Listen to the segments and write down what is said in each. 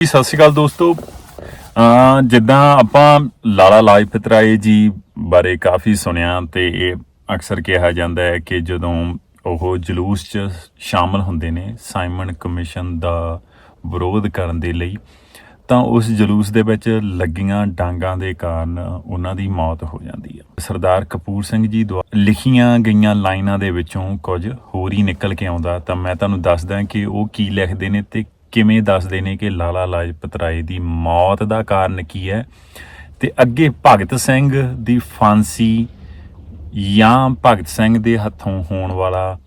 ਜੀ, ਸਤਿ ਸ਼੍ਰੀ ਅਕਾਲ ਦੋਸਤੋ। ਜਿੱਦਾਂ ਆਪਾਂ ਲਾਲਾ ਲਾਜਪਤ ਰਾਏ ਜੀ ਬਾਰੇ ਕਾਫੀ ਸੁਣਿਆ ਤੇ ਇਹ ਅਕਸਰ ਕਿਹਾ ਜਾਂਦਾ ਹੈ ਕਿ ਜਦੋਂ ਉਹ ਜਲੂਸ 'ਚ ਸ਼ਾਮਲ ਹੁੰਦੇ ਨੇ ਸਾਈਮਨ ਕਮਿਸ਼ਨ ਦਾ ਵਿਰੋਧ ਕਰਨ ਦੇ ਲਈ ਤਾਂ ਉਸ ਜਲੂਸ ਦੇ ਵਿੱਚ ਲੱਗੀਆਂ ਡਾਂਗਾਂ ਦੇ ਕਾਰਨ ਉਹਨਾਂ ਦੀ ਮੌਤ ਹੋ ਜਾਂਦੀ ਹੈ। ਸਰਦਾਰ ਕਪੂਰ ਸਿੰਘ ਜੀ ਦੁਆਰਾ ਲਿਖੀਆਂ ਗਈਆਂ ਲਾਈਨਾਂ ਦੇ ਵਿੱਚੋਂ ਕੁਝ ਹੋਰ ਹੀ ਨਿਕਲ ਕੇ ਆਉਂਦਾ ਤਾਂ ਮੈਂ ਤੁਹਾਨੂੰ ਦੱਸਦਾ ਕਿ ਉਹ ਕੀ ਲਿਖਦੇ ਨੇ ਤੇ ਕਿਵੇਂ ਦੱਸਦੇ ਨੇ ਕਿ ਲਾਲਾ ਲਾਜਪਤ ਰਾਏ ਦੀ ਮੌਤ ਦਾ ਕਾਰਨ ਕੀ ਹੈ? ਤੇ ਅੱਗੇ ਭਗਤ ਸਿੰਘ ਦੀ ਫਾਂਸੀ ਜਾਂ ਭਗਤ ਸਿੰਘ ਦੇ ਹੱਥੋਂ ਹੋਣ ਵਾਲਾ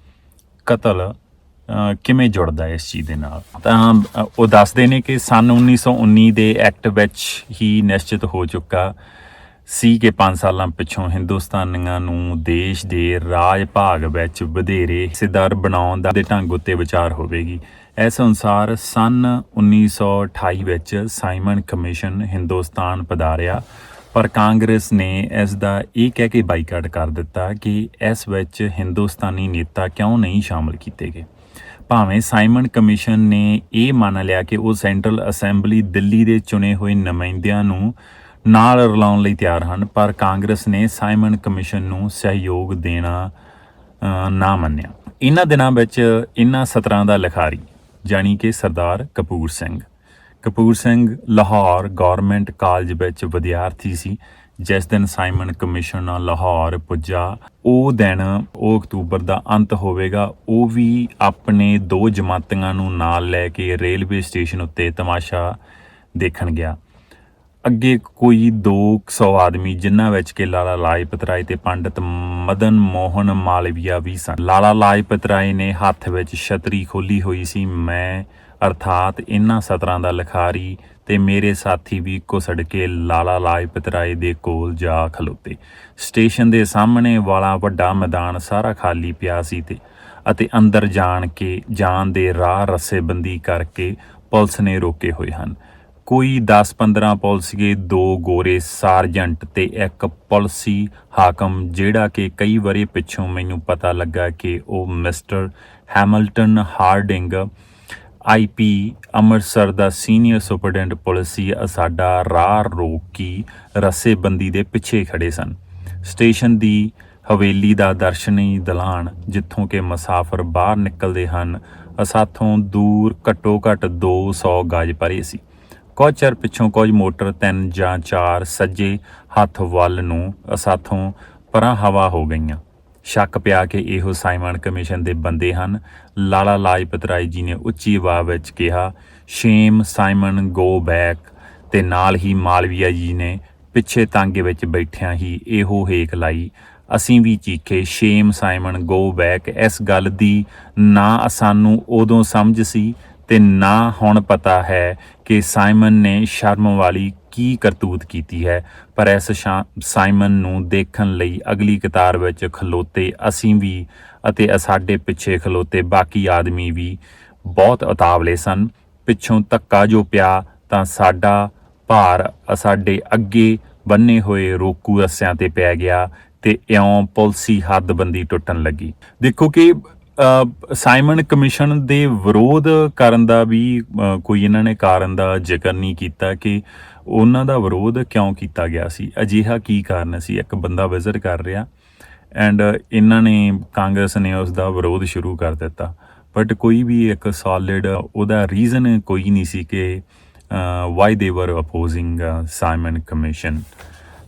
ਕਤਲ ਕਿਵੇਂ ਜੁੜਦਾ ਇਸ ਚੀਜ਼ ਦੇ ਨਾਲ? ਤਾਂ ਉਹ ਦੱਸਦੇ ਨੇ ਕਿ ਸਨ 1919 ਦੇ ਐਕਟ ਵਿੱਚ ਹੀ ਨਿਸ਼ਚਿਤ ਹੋ ਚੁੱਕਾ ਸੀ ਕਿ 5 ਸਾਲਾਂ ਪਿੱਛੋਂ ਹਿੰਦੁਸਤਾਨੀਆਂ ਨੂੰ ਦੇਸ਼ ਦੇ ਰਾਜ ਭਾਗ ਵਿੱਚ ਵਧੇਰੇ ਹਿੱਸੇਦਾਰ ਬਣਾਉਣ ਦਾ ਢੰਗ ਉੱਤੇ ਵਿਚਾਰ ਹੋਵੇਗੀ। ਇਸ ਅਨੁਸਾਰ ਸਨ 1928 ਵਿੱਚ ਸਾਈਮਨ ਕਮਿਸ਼ਨ ਹਿੰਦੁਸਤਾਨ ਪਧਾਰਿਆ, ਪਰ ਕਾਂਗਰਸ ਨੇ ਇਸ ਦਾ ਇਹ ਕਹਿ ਕੇ ਬਾਈਕਾਟ ਕਰ ਦਿੱਤਾ ਕਿ ਇਸ ਵਿੱਚ ਹਿੰਦੁਸਤਾਨੀ ਨੇਤਾ ਕਿਉਂ ਨਹੀਂ ਸ਼ਾਮਲ ਕੀਤੇ ਗਏ। ਭਾਵੇਂ ਸਾਈਮਨ ਕਮਿਸ਼ਨ ਨੇ ਇਹ ਮੰਨ ਲਿਆ ਕਿ ਉਹ ਸੈਂਟਰਲ ਅਸੈਂਬਲੀ ਦਿੱਲੀ ਦੇ ਚੁਣੇ ਹੋਏ ਨੁਮਾਇੰਦਿਆਂ ਨੂੰ ਨਾਲ ਰਲਾਉਣ ਲਈ ਤਿਆਰ ਹਨ, ਪਰ ਕਾਂਗਰਸ ਨੇ ਸਾਈਮਨ ਕਮਿਸ਼ਨ ਨੂੰ ਸਹਿਯੋਗ ਦੇਣਾ ਨਾ ਮੰਨਿਆ। ਇਹਨਾਂ ਦਿਨਾਂ ਵਿੱਚ ਇਹਨਾਂ ਸਤਰਾਂ ਦਾ ਲਿਖਾਰੀ ਜਾਣੀ ਕਿ ਸਰਦਾਰ ਕਪੂਰ ਸਿੰਘ। ਕਪੂਰ ਸਿੰਘ ਲਾਹੌਰ ਗਵਰਨਮੈਂਟ ਕਾਲਜ ਵਿੱਚ ਵਿਦਿਆਰਥੀ ਸੀ, ਜਿਸ ਦਿਨ ਸਾਈਮਨ ਕਮਿਸ਼ਨ ਲਾਹੌਰ ਪੁੱਜਾ। ਉਹ ਦਿਨ, ਉਹ ਅਕਤੂਬਰ ਦਾ ਅੰਤ ਹੋਵੇਗਾ, ਉਹ ਵੀ ਆਪਣੇ ਦੋ ਜਮਾਤਾਂ ਨੂੰ ਨਾਲ ਲੈ ਕੇ ਰੇਲਵੇ ਸਟੇਸ਼ਨ ਉੱਤੇ ਤਮਾਸ਼ਾ ਦੇਖਣ ਗਿਆ। ਅੱਗੇ ਕੋਈ 200 ਆਦਮੀ ਜਿਨ੍ਹਾਂ ਵਿੱਚ ਕਿ ਲਾਲਾ ਲਾਜਪਤ ਰਾਏ ਤੇ ਪੰਡਿਤ ਮਦਨ ਮੋਹਨ ਮਾਲਵੀਆ ਵੀ ਸਨ। ਲਾਲਾ ਲਾਜਪਤ ਰਾਏ ਨੇ ਹੱਥ ਵਿੱਚ ਛਤਰੀ ਖੋਲੀ ਹੋਈ ਸੀ। ਮੈਂ ਅਰਥਾਤ ਇਹਨਾਂ ਸਤਰਾਂ ਦਾ ਲਿਖਾਰੀ ਤੇ ਮੇਰੇ ਸਾਥੀ ਵੀ ਘੁਸੜ ਕੇ ਲਾਲਾ ਲਾਜਪਤ ਰਾਏ ਦੇ ਕੋਲ ਜਾ ਖਲੋਤੇ। ਸਟੇਸ਼ਨ ਦੇ ਸਾਹਮਣੇ ਵਾਲਾ ਵੱਡਾ ਮੈਦਾਨ ਸਾਰਾ ਖਾਲੀ ਪਿਆ ਸੀ ਤੇ, ਅਤੇ ਅੰਦਰ ਜਾਣ ਕੇ, ਜਾਣ ਦੇ ਰਾਹ ਰੱਸੇਬੰਦੀ ਕਰਕੇ ਪੁਲਿਸ ਨੇ ਰੋਕੇ ਹੋਏ ਹਨ। ਕੋਈ 10-15 ਪੁਲਿਸੀਏ, ਦੋ ਗੋਰੇ ਸਾਰਜੈਂਟ ਤੇ ਇੱਕ ਪੁਲਸੀ ਹਾਕਮ ਜਿਹੜਾ ਕਿ ਕਈ ਵਾਰੀ ਪਿੱਛੋਂ ਮੈਨੂੰ ਪਤਾ ਲੱਗਾ ਕਿ ਉਹ mister Hamilton Harding IP Amritsar ਦਾ ਸੀਨੀਅਰ ਸੁਪਰਡੈਂਟ ਪੁਲਿਸ ਸੀ ਸਾਡਾ ਰਾਹ ਰੋਕੀ ਰੱਸੇਬੰਦੀ ਦੇ ਪਿੱਛੇ ਖੜੇ ਸਨ। ਸਟੇਸ਼ਨ ਦੀ ਹਵੇਲੀ ਦਾ ਦਰਸ਼ਨੀ ਦਲਾਨ ਜਿੱਥੋਂ ਕਿ ਮੁਸਾਫਰ ਬਾਹਰ ਨਿਕਲਦੇ ਹਨ, ਅਸਾਥੋਂ ਦੂਰ ਘੱਟੋ ਘੱਟ 200 ਗਜ ਪਰੇ ਸੀ। ਕੁਝ ਚਿਰ ਪਿੱਛੋਂ ਕੁਝ ਮੋਟਰ ਤਿੰਨ ਜਾਂ ਚਾਰ ਸੱਜੇ ਹੱਥ ਵੱਲ ਨੂੰ ਅਸਾਥੋਂ ਪਰਾਂ ਹਵਾ ਹੋ ਗਈਆਂ। ਸ਼ੱਕ ਪਿਆ ਕਿ ਇਹੋ ਸਾਈਮਨ ਕਮਿਸ਼ਨ ਦੇ ਬੰਦੇ ਹਨ। ਲਾਲਾ ਲਾਜਪਤ ਰਾਏ ਜੀ ਨੇ ਉੱਚੀ ਆਵਾਜ਼ ਵਿੱਚ ਕਿਹਾ, ਸ਼ੇਮ ਸਾਈਮਨ, ਗੋ ਬੈਕ। ਤੇ ਨਾਲ ਹੀ ਮਾਲਵੀਆ ਜੀ ਨੇ ਪਿੱਛੇ ਤਾਂਗੇ ਵਿੱਚ ਬੈਠਿਆਂ ਹੀ ਇਹੋ ਹੇਕ ਲਾਈ, ਅਸੀਂ ਵੀ ਚੀਖੇ, ਸ਼ੇਮ ਸਾਈਮਨ, ਗੋ ਬੈਕ, ਇਸ ਗੱਲ ਦੀ ਨਾ ਸਾਨੂੰ ਉਦੋਂ ਸਮਝ ਸੀ ਤੇ ਨਾ ਹੁਣ ਪਤਾ ਹੈ ਕਿ ਸਾਈਮਨ ਨੇ ਸ਼ਰਮ ਵਾਲੀ ਕੀ ਕਰਤੂਤ ਕੀਤੀ ਹੈ। ਪਰ ਇਸ ਸ਼ਾ- ਸਾਈਮਨ ਨੂੰ ਦੇਖਣ ਲਈ ਅਗਲੀ ਕਤਾਰ ਵਿੱਚ ਖਲੋਤੇ ਅਸੀਂ ਵੀ ਅਤੇ ਸਾਡੇ ਪਿੱਛੇ ਖਲੋਤੇ ਬਾਕੀ ਆਦਮੀ ਵੀ ਬਹੁਤ ਉਤਾਵਲੇ ਸਨ। ਪਿੱਛੋਂ ਧੱਕਾ ਜੋ ਪਿਆ ਤਾਂ ਸਾਡਾ ਭਾਰ ਸਾਡੇ ਅੱਗੇ ਬੰਨੇ ਹੋਏ ਰੋਕੂ ਰੱਸਿਆਂ ਤੇ ਪੈ ਗਿਆ ਤੇ ਇਉਂ ਪੁਲਸੀ ਹੱਦਬੰਦੀ ਟੁੱਟਣ ਲੱਗੀ। ਦੇਖੋ ਕਿ ਸਾਈਮਨ ਕਮਿਸ਼ਨ ਦੇ ਵਿਰੋਧ ਕਰਨ ਦਾ ਵੀ ਕੋਈ ਇਹਨਾਂ ਨੇ ਕਾਰਨ ਦਾ ਜ਼ਿਕਰ ਨਹੀਂ ਕੀਤਾ ਕਿ ਉਹਨਾਂ ਦਾ ਵਿਰੋਧ ਕਿਉਂ ਕੀਤਾ ਗਿਆ ਸੀ? ਅਜਿਹਾ ਕੀ ਕਾਰਨ ਸੀ? ਇੱਕ ਬੰਦਾ ਵਿਜ਼ਿਟ ਕਰ ਰਿਹਾ ਐਂਡ ਇਹਨਾਂ ਨੇ, ਕਾਂਗਰਸ ਨੇ ਉਸ ਦਾ ਵਿਰੋਧ ਸ਼ੁਰੂ ਕਰ ਦਿੱਤਾ। ਬਟ ਕੋਈ ਵੀ ਇੱਕ ਸੋਲਿਡ ਉਹਦਾ ਰੀਜ਼ਨ ਕੋਈ ਨਹੀਂ ਸੀ ਕਿ ਵਾਈ ਦੇ ਵਰ ਅਪੋਜ਼ਿੰਗ ਸਾਈਮਨ ਕਮਿਸ਼ਨ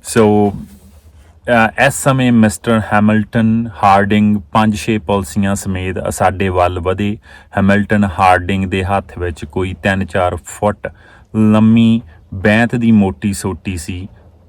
ਸੋ ਇਸ ਸਮੇਂ ਮਿਸਟਰ ਹੈਮਿਲਟਨ ਹਾਰਡਿੰਗ 5-6 ਪਾਲਿਸੀਆਂ ਸਮੇਤ ਸਾਡੇ ਵੱਲ ਵਧੇ। ਹੈਮਿਲਟਨ ਹਾਰਡਿੰਗ ਦੇ ਹੱਥ ਵਿੱਚ ਕੋਈ 3-4 ਫੁੱਟ ਲੰਮੀ ਬੈਂਤ ਦੀ ਮੋਟੀ ਸੋਟੀ ਸੀ।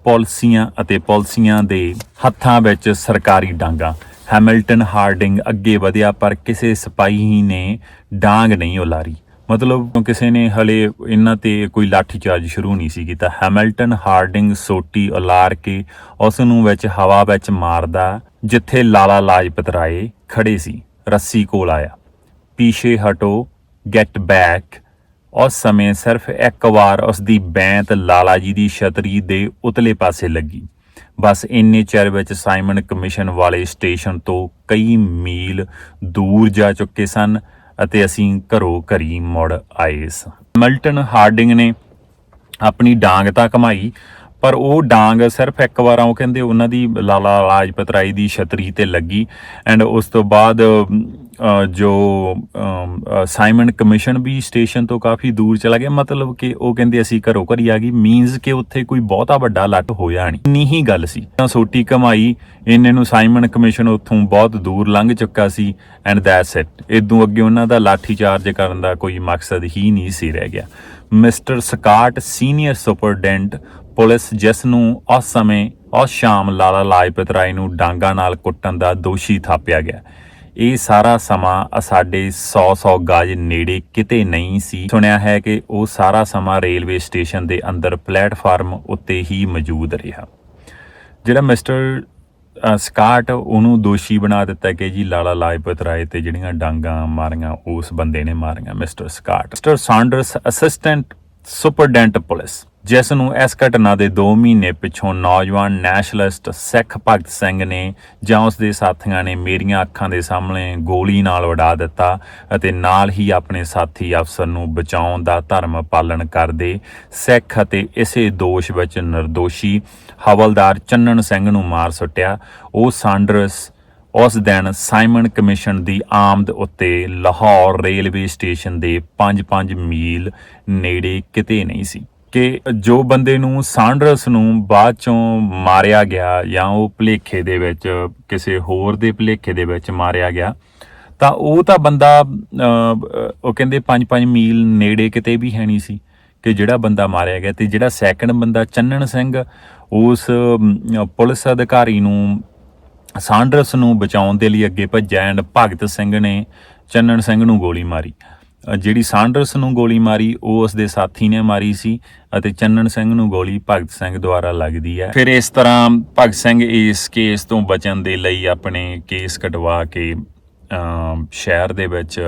ਪਾਲਿਸੀਆਂ ਅਤੇ ਪਾਲਿਸੀਆਂ ਦੇ ਹੱਥਾਂ ਵਿੱਚ ਸਰਕਾਰੀ ਡਾਂਗਾ। ਹੈਮਿਲਟਨ ਹਾਰਡਿੰਗ ਅੱਗੇ ਵਧਿਆ, ਪਰ ਕਿਸੇ ਸਿਪਾਹੀ ਨੇ ਡਾਂਗ ਨਹੀਂ ਉਲਾਰੀ। ਮਤਲਬ ਕਿਸੇ ਨੇ ਹਲੇ ਇਹਨਾਂ ਤੇ ਕੋਈ ਲਾਠੀ ਚਾਰਜ ਸ਼ੁਰੂ ਨਹੀਂ ਸੀ ਕੀਤਾ। ਹੈਮਿਲਟਨ, ਹਾਰਡਿੰਗ, ਸੋਟੀ ਉਲਾਰ ਕੇ ਉਸ ਨੂੰ ਵਿੱਚ ਹਵਾ ਵਿੱਚ ਮਾਰਦਾ, ਜਿੱਥੇ ਲਾਲਾ ਲਾਜਪਤ ਰਾਏ ਖੜੇ ਸੀ, ਰੱਸੀ ਕੋਲ ਆਇਆ। ਪੀਛੇ ਹਟੋ ਗੈਟ ਬੈਕ ਉਸ ਸਮੇਂ ਸਿਰਫ ਇੱਕ ਵਾਰ ਉਸ ਦੀ ਬੈਂਤ ਲਾਲਾ ਜੀ ਦੀ ਛਤਰੀ ਦੇ ਉਤਲੇ ਪਾਸੇ ਲੱਗੀ। ਬਸ ਇੰਨੇ ਚਿਰ ਵਿੱਚ ਸਾਈਮਨ ਕਮਿਸ਼ਨ ਵਾਲੇ ਸਟੇਸ਼ਨ ਤੋਂ ਕਈ ਮੀਲ ਦੂਰ ਜਾ ਚੁੱਕੇ ਸਨ। ਅਤੇ ਅਸੀਂ ਘਰੋਂ ਘਰੀ ਮੁੜ ਆਏ ਸਾਂ। ਮਿਲਟਨ ਹਾਰਡਿੰਗ ਨੇ ਆਪਣੀ ਡਾਂਗ ਤਾਂ ਕਮਾਈ, ਪਰ ਉਹ ਡਾਂਗ ਸਿਰਫ ਇੱਕ ਵਾਰ ਉਹ ਕਹਿੰਦੇ ਉਹਨਾਂ ਦੀ ਲਾਲਾ ਲਾਜਪਤ ਰਾਏ ਦੀ ਛਤਰੀ ਤੇ ਲੱਗੀ ਐਂਡ ਉਸ ਤੋਂ ਬਾਅਦ ਜੋ ਸਾਈਮਨ ਕਮਿਸ਼ਨ ਵੀ ਸਟੇਸ਼ਨ ਤੋਂ ਕਾਫੀ ਦੂਰ ਚਲਾ ਗਿਆ। ਮਤਲਬ ਕਿ ਉਹ ਕਹਿੰਦੇ ਅਸੀਂ ਘਰੋਂ ਘਰੀ ਆ ਗਈ। ਮੀਨਸ ਕਿ ਉੱਥੇ ਕੋਈ ਬਹੁਤਾ ਵੱਡਾ ਲੱਟ ਹੋਇਆ ਨਹੀਂ। ਇੰਨੀ ਹੀ ਗੱਲ ਸੀ। ਤਾਂ ਸੋਟੀ ਕਮਾਈ, ਇੰਨੇ ਨੂੰ ਸਾਈਮਨ ਕਮਿਸ਼ਨ ਉੱਥੋਂ ਬਹੁਤ ਦੂਰ ਲੰਘ ਚੁੱਕਾ ਸੀ। ਐਂਡ ਦੈਟਸ ਇਟ ਇਦੋਂ ਅੱਗੇ ਉਹਨਾਂ ਦਾ ਲਾਠੀ ਚਾਰਜ ਕਰਨ ਦਾ ਕੋਈ ਮਕਸਦ ਹੀ ਨਹੀਂ ਸੀ ਰਹਿ ਗਿਆ। Mister Scott senior superintendent police ਜਿਸ ਨੂੰ ਉਸ ਸਮੇਂ ਉਸ ਸ਼ਾਮ ਲਾਲਾ ਲਾਜਪਤ ਰਾਏ ਨੂੰ ਡਾਂਗਾ ਨਾਲ ਕੁੱਟਣ ਦਾ ਦੋਸ਼ੀ ਥਾਪਿਆ ਗਿਆ। ਇਹ ਸਾਰਾ ਸਮਾਂ ਸਾਡੇ 100-100 ਗਾਜ ਨੇੜੇ ਕਿਤੇ ਨਹੀਂ ਸੀ। ਸੁਣਿਆ ਹੈ ਕਿ ਉਹ ਸਾਰਾ ਸਮਾਂ ਰੇਲਵੇ ਸਟੇਸ਼ਨ ਦੇ ਅੰਦਰ ਪਲੇਟਫਾਰਮ ਉੱਤੇ ਹੀ ਮੌਜੂਦ ਰਿਹਾ। ਜਿਹੜਾ ਮਿਸਟਰ ਸਕਾਟ ਉਹਨੂੰ ਦੋਸ਼ੀ ਬਣਾ ਦਿੱਤਾ ਕਿ ਜੀ ਲਾਲਾ ਲਾਜਪਤ ਰਾਏ ਤੇ ਜਿਹੜੀਆਂ ਡਾਂਗਾ ਮਾਰੀਆਂ, ਉਸ ਬੰਦੇ ਨੇ ਮਾਰੀਆਂ mister Scott. Mister Saunders, assistant superintendent police, ਜਿਸ ਨੂੰ ਇਸ ਘਟਨਾ ਦੇ 2 ਮਹੀਨੇ ਪਿੱਛੋਂ ਨੌਜਵਾਨ ਨੈਸ਼ਨਲਿਸਟ ਸਿੱਖ ਭਗਤ ਸਿੰਘ ਨੇ ਜਾਂ ਉਸ ਦੇ ਸਾਥੀਆਂ ਨੇ ਮੇਰੀਆਂ ਅੱਖਾਂ ਦੇ ਸਾਹਮਣੇ ਗੋਲੀ ਨਾਲ ਉਡਾ ਦਿੱਤਾ ਅਤੇ ਨਾਲ ਹੀ ਆਪਣੇ ਸਾਥੀ ਅਫਸਰ ਨੂੰ ਬਚਾਉਣ ਦਾ ਧਰਮ ਪਾਲਣ ਕਰਦੇ ਸਿੱਖ ਅਤੇ ਇਸੇ ਦੋਸ਼ ਵਿੱਚ ਨਿਰਦੋਸ਼ੀ ਹਵਲਦਾਰ ਚੰਨਣ ਸਿੰਘ ਨੂੰ ਮਾਰ ਸੁੱਟਿਆ। ਉਹ ਸਾਂਡਰਸ ਉਸ ਦਿਨ ਸਾਈਮਨ ਕਮਿਸ਼ਨ ਦੀ ਆਮਦ ਉੱਤੇ ਲਾਹੌਰ ਰੇਲਵੇ ਸਟੇਸ਼ਨ ਦੇ 5-5 ਮੀਲ ਨੇੜੇ ਕਿਤੇ ਨਹੀਂ ਸੀ ਕਿ ਜੋ ਬੰਦੇ ਨੂੰ ਸਾਂਡਰਸ ਨੂੰ ਬਾਅਦ ਚੋਂ ਮਾਰਿਆ ਗਿਆ ਜਾਂ ਉਹ ਭਲੇਖੇ ਦੇ ਵਿੱਚ ਕਿਸੇ ਹੋਰ ਦੇ ਭਲੇਖੇ ਦੇ ਵਿੱਚ ਮਾਰਿਆ ਗਿਆ, ਤਾਂ ਉਹ ਤਾਂ ਬੰਦਾ ਉਹ ਕਹਿੰਦੇ 5-5 ਮੀਲ ਨੇੜੇ ਕਿਤੇ ਵੀ ਹੈ ਨਹੀਂ ਸੀ ਕਿ ਜਿਹੜਾ ਬੰਦਾ ਮਾਰਿਆ ਗਿਆ ਤੇ ਜਿਹੜਾ ਸੈਕੰਡ ਬੰਦਾ ਚੰਨਣ ਸਿੰਘ, ਉਸ ਪੁਲਿਸ ਅਧਿਕਾਰੀ ਨੂੰ ਸਾਂਡਰਸ ਨੂੰ ਬਚਾਉਣ ਦੇ ਲਈ ਅੱਗੇ ਭੱਜਿਆ ਐਂਡ ਭਗਤ ਸਿੰਘ ਨੇ ਚੰਨਣ ਸਿੰਘ ਨੂੰ ਗੋਲੀ ਮਾਰੀ। ਜਿਹੜੀ ਸਾਂਡਰਸ ਨੂੰ ਗੋਲੀ ਮਾਰੀ, ਉਹ ਉਸ ਦੇ ਸਾਥੀ ਨੇ ਮਾਰੀ ਸੀ ਅਤੇ ਚੰਨਣ ਸਿੰਘ ਨੂੰ ਗੋਲੀ ਭਗਤ ਸਿੰਘ ਦੁਆਰਾ ਲੱਗਦੀ ਹੈ। ਫਿਰ ਇਸ ਤਰ੍ਹਾਂ ਭਗਤ ਸਿੰਘ ਇਸ ਕੇਸ ਤੋਂ ਬਚਣ ਦੇ ਲਈ ਆਪਣੇ ਕੇਸ ਕਟਵਾ ਕੇ ਸ਼ਹਿਰ ਦੇ ਵਿੱਚ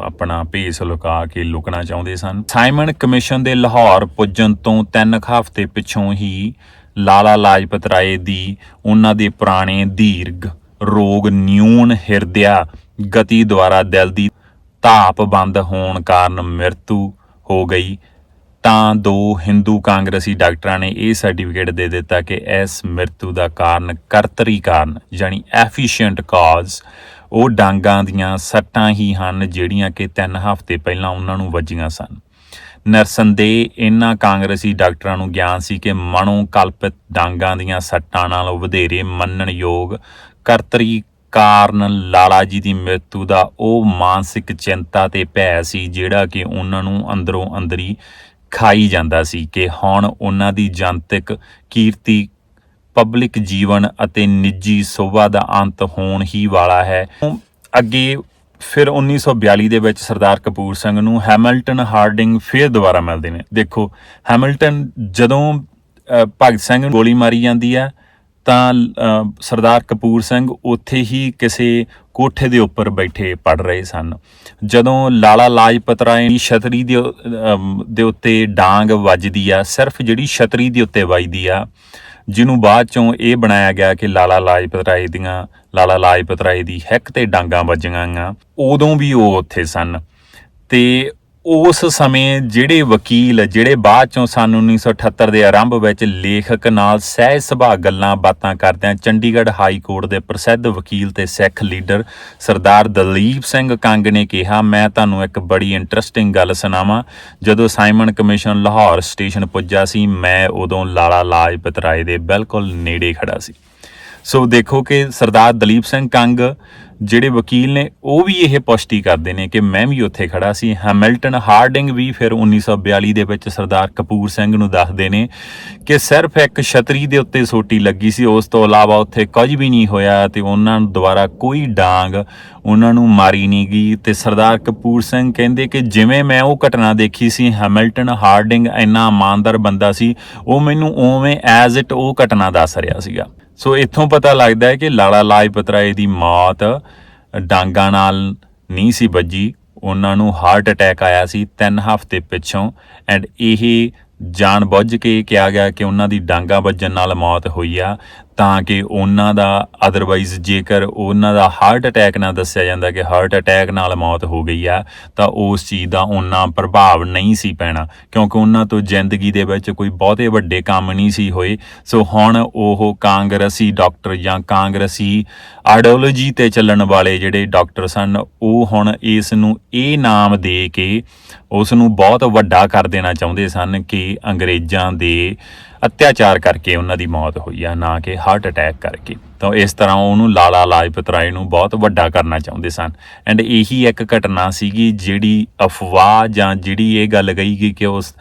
ਆਪਣਾ ਭੇਸ ਲੁਕਾ ਕੇ ਲੁਕਣਾ ਚਾਹੁੰਦੇ ਸਨ। ਸਾਈਮਨ ਕਮਿਸ਼ਨ ਦੇ ਲਾਹੌਰ ਪੁੱਜਣ ਤੋਂ ਤਿੰਨ ਕੁ ਹਫ਼ਤੇ ਪਿੱਛੋਂ ਹੀ ਲਾਲਾ ਲਾਜਪਤ ਰਾਏ ਦੀ, ਉਹਨਾਂ ਦੇ ਪੁਰਾਣੇ ਦੀਰਘ, ਰੋਗ ਨਿਊਨ ਹਿਰਦਿਆ ਗਤੀ ਦੁਆਰਾ ਦਿਲ ਦੀ ਧਾਪ ਬੰਦ ਹੋਣ ਕਾਰਨ ਮ੍ਰਿਤੂ ਹੋ ਗਈ। ਤਾਂ ਦੋ ਹਿੰਦੂ ਕਾਂਗਰਸੀ ਡਾਕਟਰਾਂ ਨੇ ਇਹ ਸਰਟੀਫਿਕੇਟ ਦੇ ਦਿੱਤਾ ਕਿ ਇਸ ਮ੍ਰਿਤੂ ਦਾ ਕਾਰਨ ਕਰਤਰੀ ਕਾਰਨ, ਯਾਨੀ ਐਫੀਸ਼ੀਐਂਟ ਕਾਜ਼ ਉਹ ਡਾਂਗਾਂ ਦੀਆਂ ਸੱਟਾਂ ਹੀ ਹਨ ਜਿਹੜੀਆਂ ਕਿ 3 ਹਫ਼ਤੇ ਪਹਿਲਾਂ ਉਹਨਾਂ ਨੂੰ ਵੱਜੀਆਂ ਸਨ। ਨਰਸੰਦੇਹ ਇਹਨਾਂ ਕਾਂਗਰਸੀ ਡਾਕਟਰਾਂ ਨੂੰ ਗਿਆਨ ਸੀ ਕਿ ਮਨੋ ਕਲਪਿਤ ਡਾਂਗਾਂ ਦੀਆਂ ਸੱਟਾਂ ਨਾਲੋਂ ਵਧੇਰੇ ਮੰਨਣਯੋਗ ਕਰਤਰੀ ਕਾਰਨ ਲਾਲਾ ਜੀ ਦੀ ਮ੍ਰਿਤੂ ਦਾ ਉਹ ਮਾਨਸਿਕ ਚਿੰਤਾ ਤੇ ਭੈ ਸੀ ਜਿਹੜਾ ਕਿ ਉਹਨਾਂ ਨੂੰ ਅੰਦਰੋਂ ਅੰਦਰੀ ਖਾਈ ਜਾਂਦਾ ਸੀ ਕਿ ਹੁਣ ਉਹਨਾਂ ਦੀ ਜਨਤਕ ਕੀਰਤੀ ਪਬਲਿਕ ਜੀਵਨ ਅਤੇ ਨਿੱਜੀ ਸੋਭਾ ਦਾ ਅੰਤ ਹੋਣ ਹੀ ਵਾਲਾ ਹੈ। ਅੱਗੇ ਫਿਰ 1942 ਦੇ ਵਿੱਚ ਸਰਦਾਰ ਕਪੂਰ ਸਿੰਘ ਨੂੰ ਹੈਮਿਲਟਨ ਹਾਰਡਿੰਗ ਫਿਰ ਦੁਬਾਰਾ ਮਿਲਦੇ ਨੇ। ਦੇਖੋ, ਹੈਮਿਲਟਨ ਜਦੋਂ ਭਗਤ ਸਿੰਘ ਨੂੰ ਗੋਲੀ ਮਾਰੀ ਜਾਂਦੀ ਆ ਤਾਂ ਸਰਦਾਰ ਕਪੂਰ ਸਿੰਘ ਉੱਥੇ ਹੀ ਕਿਸੇ ਕੋਠੇ ਦੇ ਉੱਪਰ ਬੈਠੇ ਪੜ ਰਹੇ ਸਨ। ਜਦੋਂ ਲਾਲਾ ਲਾਜਪਤ ਰਾਏ ਦੀ ਛਤਰੀ ਦੇ ਦੇ ਉੱਤੇ ਡਾਂਗ ਵੱਜਦੀ ਆ, ਸਿਰਫ ਜਿਹੜੀ ਛਤਰੀ ਦੇ ਉੱਤੇ ਵੱਜਦੀ ਆ ਜਿਹਨੂੰ ਬਾਅਦ ਚੋਂ ਇਹ ਬਣਾਇਆ ਗਿਆ ਕਿ ਲਾਲਾ ਲਾਜਪਤ ਰਾਏ ਦੀਆਂ, ਲਾਲਾ ਲਾਜਪਤ ਰਾਏ ਦੀ ਹਿੱਕ ਤੇ ਡਾਂਗਾਂ ਵੱਜੀਆਂ ਆ ਉਦੋਂ ਵੀ ਉਹ ਉੱਥੇ ਸਨ। ਤੇ ਉਸ ਸਮੇਂ ਜਿਹੜੇ ਵਕੀਲ, ਜਿਹੜੇ ਬਾਅਦ ਚੋਂ ਸਨ 1978 ਦੇ ਆਰੰਭ ਵਿੱਚ ਲੇਖਕ ਨਾਲ ਸਹਿ ਸੁਭਾਅ ਗੱਲਾਂ ਬਾਤਾਂ ਕਰਦਿਆਂ ਚੰਡੀਗੜ੍ਹ ਹਾਈ ਕੋਰਟ ਦੇ ਪ੍ਰਸਿੱਧ ਵਕੀਲ ਤੇ ਸਿੱਖ ਲੀਡਰ ਸਰਦਾਰ ਦਲੀਪ ਸਿੰਘ ਕੰਗ ਨੇ ਕਿਹਾ, ਮੈਂ ਤੁਹਾਨੂੰ ਇੱਕ ਬੜੀ ਇੰਟਰਸਟਿੰਗ ਗੱਲ ਸੁਣਾਵਾਂ। ਜਦੋਂ ਸਾਈਮਨ ਕਮਿਸ਼ਨ ਲਾਹੌਰ ਸਟੇਸ਼ਨ ਪੁੱਜਾ ਸੀ, ਮੈਂ ਉਦੋਂ ਲਾਲਾ ਲਾਜਪਤ ਰਾਏ ਦੇ ਬਿਲਕੁਲ ਨੇੜੇ ਖੜਾ ਸੀ। ਸੋ ਦੇਖੋ ਕਿ ਸਰਦਾਰ ਦਲੀਪ ਸਿੰਘ ਕੰਗ ਜਿਹੜੇ ਵਕੀਲ ਨੇ, ਉਹ ਵੀ ਇਹ ਪੁਸ਼ਟੀ ਕਰਦੇ ਨੇ ਕਿ ਮੈਂ ਵੀ ਉੱਥੇ ਖੜਾ ਸੀ। ਹੈਮਿਲਟਨ ਹਾਰਡਿੰਗ ਵੀ ਫਿਰ 1942 ਦੇ ਵਿੱਚ ਸਰਦਾਰ ਕਪੂਰ ਸਿੰਘ ਨੂੰ ਦੱਸਦੇ ਨੇ ਕਿ ਸਿਰਫ ਇੱਕ ਛਤਰੀ ਦੇ ਉੱਤੇ ਸੋਟੀ ਲੱਗੀ ਸੀ। ਉਸ ਤੋਂ ਇਲਾਵਾ ਉੱਥੇ ਕੁਝ ਵੀ ਨਹੀਂ ਹੋਇਆ ਤੇ ਉਹਨਾਂ ਨੂੰ ਦੁਬਾਰਾ ਕੋਈ ਡਾਂਗ ਉਹਨਾਂ ਨੂੰ ਮਾਰੀ ਨਹੀਂ ਗਈ ਤੇ ਸਰਦਾਰ ਕਪੂਰ ਸਿੰਘ ਕਹਿੰਦੇ ਕਿ ਜਿਵੇਂ ਮੈਂ ਉਹ ਘਟਨਾ ਦੇਖੀ ਸੀ, ਹੈਮਿਲਟਨ ਹਾਰਡਿੰਗ ਇੰਨਾ ਇਮਾਨਦਾਰ ਬੰਦਾ ਸੀ, ਉਹ ਮੈਨੂੰ ਉਵੇਂ ਐਜ਼ ਇਟ ਉਹ ਘਟਨਾ ਦੱਸ ਰਿਹਾ ਸੀਗਾ। ਸੋ ਇੱਥੋਂ ਪਤਾ ਲੱਗਦਾ ਹੈ ਕਿ ਲਾਲਾ ਲਾਜਪਤ ਰਾਏ ਦੀ ਮੌਤ ਡਾਂਗਾਂ ਨਾਲ ਨਹੀਂ ਸੀ ਵੱਜੀ। ਉਹਨਾਂ ਨੂੰ ਹਾਰਟ ਅਟੈਕ ਆਇਆ ਸੀ 3 ਹਫ਼ਤੇ ਪਿੱਛੋਂ। ਐਂਡ ਇਹ ਜਾਣ ਬੁੱਝ ਕੇ ਕਿਹਾ ਗਿਆ ਕਿ ਉਹਨਾਂ ਦੀ ਡਾਂਗਾ ਵੱਜਣ ਨਾਲ ਮੌਤ ਹੋਈ ਆ। ਤਾਂ ਕਿ ਉਹਨਾਂ ਦਾ ਅਦਰਵਾਈਜ਼ ਜੇਕਰ ਉਹਨਾਂ ਦਾ ਹਾਰਟ ਅਟੈਕ ਨਾਲ ਦੱਸਿਆ ਜਾਂਦਾ ਕਿ ਹਾਰਟ ਅਟੈਕ ਨਾਲ ਮੌਤ ਹੋ ਗਈ ਆ, ਤਾਂ ਉਸ ਚੀਜ਼ ਦਾ ਉਹਨਾਂ ਪ੍ਰਭਾਵ ਨਹੀਂ ਸੀ ਪੈਣਾ, ਕਿਉਂਕਿ ਉਹਨਾਂ ਤੋਂ ਜ਼ਿੰਦਗੀ ਦੇ ਵਿੱਚ ਕੋਈ ਬਹੁਤੇ ਵੱਡੇ ਕੰਮ ਨਹੀਂ ਸੀ ਹੋਏ। ਸੋ ਹੁਣ ਉਹ ਕਾਂਗਰਸੀ ਡਾਕਟਰ ਜਾਂ ਕਾਂਗਰਸੀ ਆਈਡੀਓਲੋਜੀ ਤੇ ਚੱਲਣ ਵਾਲੇ ਜਿਹੜੇ ਡਾਕਟਰ ਸਨ, ਉਹ ਹੁਣ ਇਸ ਨੂੰ ਇਹ ਨਾਮ ਦੇ ਕੇ ਉਸ ਨੂੰ ਬਹੁਤ ਵੱਡਾ ਕਰ ਦੇਣਾ ਚਾਹੁੰਦੇ ਸਨ ਕਿ ਅੰਗਰੇਜ਼ਾਂ ਦੇ ਅਤਿਆਚਾਰ ਕਰਕੇ ਉਹਨਾਂ ਦੀ ਮੌਤ ਹੋਈ ਆ, ਨਾ ਕਿ ਹਾਰਟ ਅਟੈਕ ਕਰਕੇ। ਤਾਂ ਇਸ ਤਰ੍ਹਾਂ ਉਹਨੂੰ ਲਾਲਾ ਲਾਜਪਤ ਰਾਏ ਨੂੰ ਬਹੁਤ ਵੱਡਾ ਕਰਨਾ ਚਾਹੁੰਦੇ ਸਨ। ਐਂਡ ਇਹੀ ਇੱਕ ਘਟਨਾ ਸੀਗੀ ਜਿਹੜੀ ਅਫਵਾਹ ਜਾਂ ਜਿਹੜੀ ਇਹ ਗੱਲ ਗਈ ਗਈ ਕਿ ਉਸ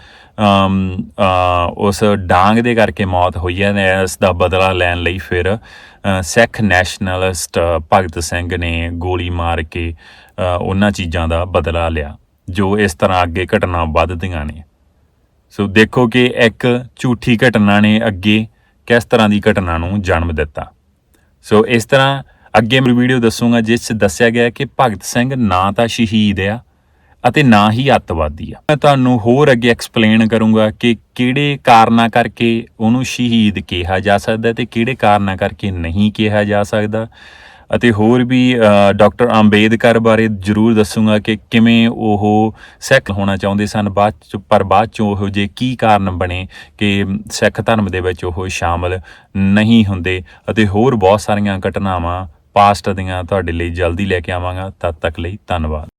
ਉਸ ਡਾਂਗ ਦੇ ਕਰਕੇ ਮੌਤ ਹੋਈ ਹੈ ਇਸ ਦਾ ਬਦਲਾ ਲੈਣ ਲਈ ਫਿਰ ਸਿੱਖ ਨੈਸ਼ਨਲਿਸਟ ਭਗਤ ਸਿੰਘ ਨੇ ਗੋਲੀ ਮਾਰ ਕੇ ਉਹਨਾਂ ਚੀਜ਼ਾਂ ਦਾ ਬਦਲਾ ਲਿਆ, ਜੋ ਇਸ ਤਰ੍ਹਾਂ ਅੱਗੇ ਘਟਨਾ ਵੱਧਦੀਆਂ ਨੇ। ਸੋ ਦੇਖੋ ਕਿ ਇੱਕ ਝੂਠੀ ਘਟਨਾ ਨੇ ਅੱਗੇ ਕਿਸ ਤਰ੍ਹਾਂ ਦੀ ਘਟਨਾ ਨੂੰ ਜਨਮ ਦਿੱਤਾ। ਸੋ ਇਸ ਤਰ੍ਹਾਂ ਅੱਗੇ ਮੈਂ ਵੀਡੀਓ ਦੱਸੂਗਾ ਜਿਸ 'ਚ ਦੱਸਿਆ ਗਿਆ ਕਿ ਭਗਤ ਸਿੰਘ ਨਾ ਤਾਂ ਸ਼ਹੀਦ ਆ ਅਤੇ ਨਾ ਹੀ ਅੱਤਵਾਦੀ ਆ। ਮੈਂ ਤੁਹਾਨੂੰ ਹੋਰ ਅੱਗੇ ਐਕਸਪਲੇਨ ਕਰੂੰਗਾ ਕਿ ਕਿਹੜੇ ਕਾਰਨਾਂ ਕਰਕੇ ਉਹਨੂੰ ਸ਼ਹੀਦ ਕਿਹਾ ਜਾ ਸਕਦਾ ਤੇ ਕਿਹੜੇ ਕਾਰਨਾਂ ਕਰਕੇ ਨਹੀਂ ਕਿਹਾ ਜਾ ਸਕਦਾ। ਅਤੇ ਹੋਰ ਵੀ ਡਾਕਟਰ ਅੰਬੇਦਕਰ ਬਾਰੇ ਜ਼ਰੂਰ ਦੱਸੂਗਾ ਕਿ ਕਿਵੇਂ ਉਹ ਸਿੱਖ ਹੋਣਾ ਚਾਹੁੰਦੇ ਸਨ। ਬਾਅਦ ਚ, ਪਰ ਬਾਅਦ ਚੋਂ ਉਹ ਜੇ ਕੀ ਕਾਰਨ ਬਣੇ ਕਿ ਸਿੱਖ ਧਰਮ ਦੇ ਵਿੱਚ ਉਹ ਸ਼ਾਮਲ ਨਹੀਂ ਹੁੰਦੇ। ਅਤੇ ਹੋਰ ਬਹੁਤ ਸਾਰੀਆਂ ਘਟਨਾਵਾਂ ਪਾਸਟ ਦੀਆਂ ਤੁਹਾਡੇ ਲਈ ਜਲਦੀ ਲੈ ਕੇ ਆਵਾਂਗਾ। ਤਦ ਤੱਕ ਲਈ ਧੰਨਵਾਦ।